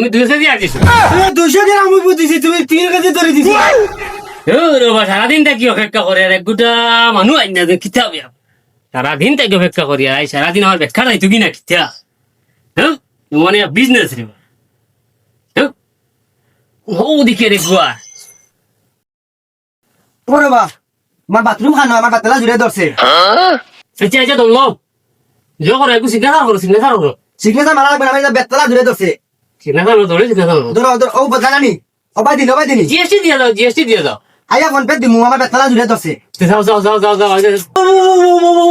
তুমি দুই কেজি আছিস দুশো গ্রাম আমি বুঝিছি তুমি তিন কেজি ধরে দিছি। রবা সারাদিন থাকি অপেক্ষা করে আর এক গোটা মানুষ আইন না কিতা হবে? সারাদিন থাকি অপেক্ষা করি আর সারাদিন আমার ব্যাখ্যা নাই তুই না কিতা হ্যাঁ মানে বিজনেস রে হ্যাঁ ওদিকে রে গুয়া ওরে বা আমার বাথরুম খানো আমার বাতলা জুড়ে ধরছে আচ্ছা আচ্ছা তো লো জো করো একটু সিগনেচার করো সিগনেচার করো সিগনেচার মারা লাগবে না বেতলা জুড়ে ধরছে সিগনেচার ধরে সিগনেচার ধরো ধরো ও বদলা জানি অবাই দিন অবাই দিনি জিএসটি দিয়ে দাও জিএসটি দিয়ে দাও আইয়া ফোন পে দিমু আমার বেতলা জুড়ে ধরছে যাও যাও যাও যাও যাও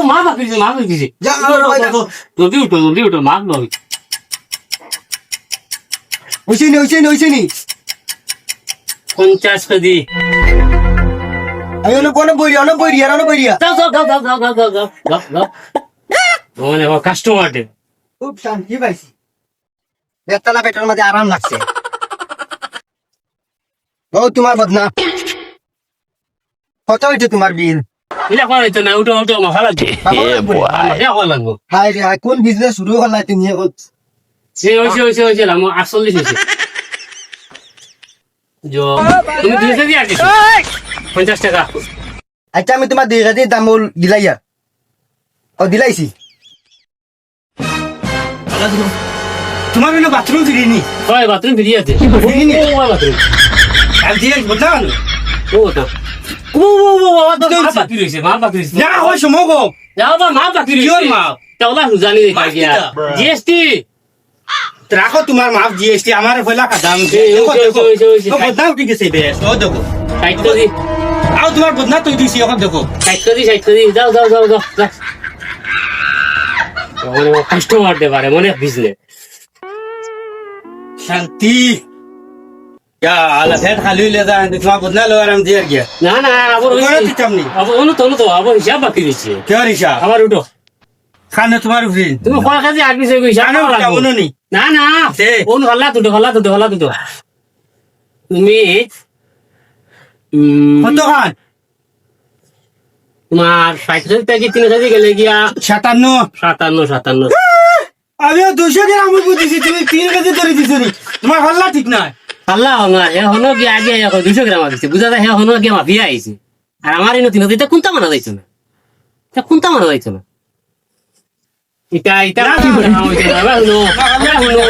মা মা বাকি যাও, যাও, যাও। জলদি উঠো জলদি উঠো মা বাকি হইছে নি হইছে নি নি পঞ্চাশ কেজি আমি অনেক কোনো বইরিয়া অনেক বইরিয়া অনেক বইরিয়া যাও যাও যাও যাও যাও যাও যাও যাও যাও মানে কাস্টমার দে খুব শান্তি পাইছি বেতলা পেটের মধ্যে আরাম লাগছে। বউ তোমার বদনা। কত হইছে তোমার বিল? কোন বিজনেস শুরু করলাই তুমি আটচল্লিশ পঞ্চাশ টাকা। আচ্ছা আমি তোমার দুই কেজি তামোল দিলাই দিলাইছি। তোমার জন্য বাথরুম ফিরিনি হয় বাথরুম আছে। ফিরিনি বাথরুম আর দিয়ে বদলা ও তো। ও ও ও ও তো মা বাকি রইছে মা বাকি রইছে না হয় বা মা বাকি রইছে কিহৰ মাপ? তাওলা হুজানি দেখা গিয়া? জিএসটি। রাখো তোমার মাপ জিএসটি আমার পয়লা কাদাম দেখো দেখো। ওইছে, ওইছে, ও বদনা উঠি গেছে বেশ। ও দেখো। আও তোমার বদনা তুই দিছি এখন দেখো। ষাট কেজি ষাট কেজি যাও যাও যাও যাও। মানে কাস্টমার পারে মনে বিজনেস শান্তি। ইয়া আলা ফেট খালি হইলে যা তোমার বদনা লো আরাম দিয়ে গিয়া। না না আবার ওখানে হইছে দিতাম নি। আবার অনু তো তো আবার হিসাব বাকি রয়েছে। কেউ রিসা আবার উঠো। খানে তোমার উফরিন তুমি কয় কেজি আগে সে হিসাব জানো লাগবো। নি। না না। দে। অনু হল্লা দুটো হল্লা দুটো হল্লা দুটো। তুমি উম, কত খান? তোমার ষাট কেজি থেকে তিন কেজি গেলে গিয়া সাতান্ন। সাতান্ন সাতান্ন। আমি দুশো গ্রাম বুঝেছি তুমি তিন কেজি ধরে দিছো তোমার হল্লা ঠিক নাই আল্লাহ না হে হনো গিয়া আগে দুশো গ্রাম দিচ্ছে বুঝা যায় হে হনো গিয়া মাফিয়া আইছে আর আমার এই নতুন এটা কোনটা মানা যাইছো না এটা কোনটা মানা যাইছো না ইটা ইটা ইটা শুনো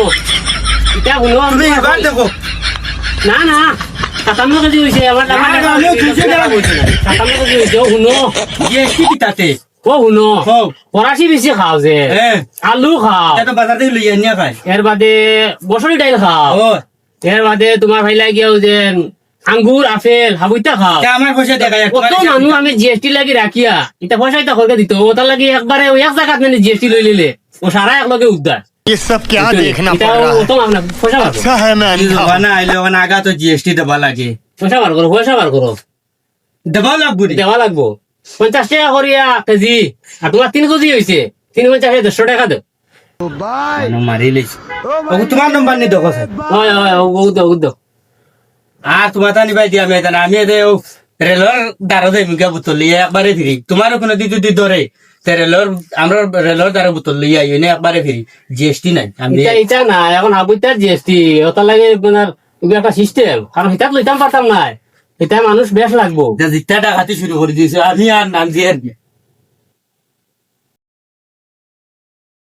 ইটা এবার দেখো না না সাতান্ন কেজি হয়েছে আমার। সাতান্ন কেজি হয়েছে ও শুনো জিএসটি কি তাতে ও শুনো হও ফরাসি বেশি খাও যে হ্যাঁ আলু খাও এটা বাজার থেকে লইয়া নিয়া খাই এর বাদে বছরি ডাইল খাও ও এর বাদে তোমার ভাইলা গিয়াও যে আঙ্গুর আপেল হাবুইতা খাও তা আমার পয়সা দেখা যায় কত মানুষ আমি জিএসটি লাগি রাখিয়া এটা পয়সা এটা করকে দিত ও তার লাগি একবারে ওই এক জায়গাত মানে জিএসটি লই লিলে ও সারা এক লগে উদ্ধার ये सब क्या देखना এটা पड़ रहा ও है তো আমরা পয়সা বার করো अच्छा है मैं अंधा हूं। বানা আইলে ওখানে আগা তো জিএসটি দেবা লাগে পয়সা বার করো পয়সা বার করো দেবা পঞ্চাশ টাকা করিয়া কেজি। আর তোমার তিন কেজি হয়েছে তিন পঞ্চাশ দেড়শো টাকা দেব মারি লইছি তোমার নম্বর নি দেখো হয় হয় ও দাও আর তোমার তা নিবাই দিয়া আমি আমি রেলর দ্বারা দেই মুগা বুতল লিয়ে একবারে ফিরি তোমারও কোনো দিদি দি ধরে রেলর আমরা রেলর দ্বারা বুতল লিয়ে আইও না একবারে ফিরি জিএসটি নাই আমি এটা এটা না এখন হাবুইতার জিএসটি ওটার লাগে আপনার একটা সিস্টেম কারণ হিতাত লইতাম পারতাম না এটা মানুষ বেশ লাগবো জিতা ডাকাতি শুরু করে দিয়েছে আমি আর নাম দিয়ে আর কি।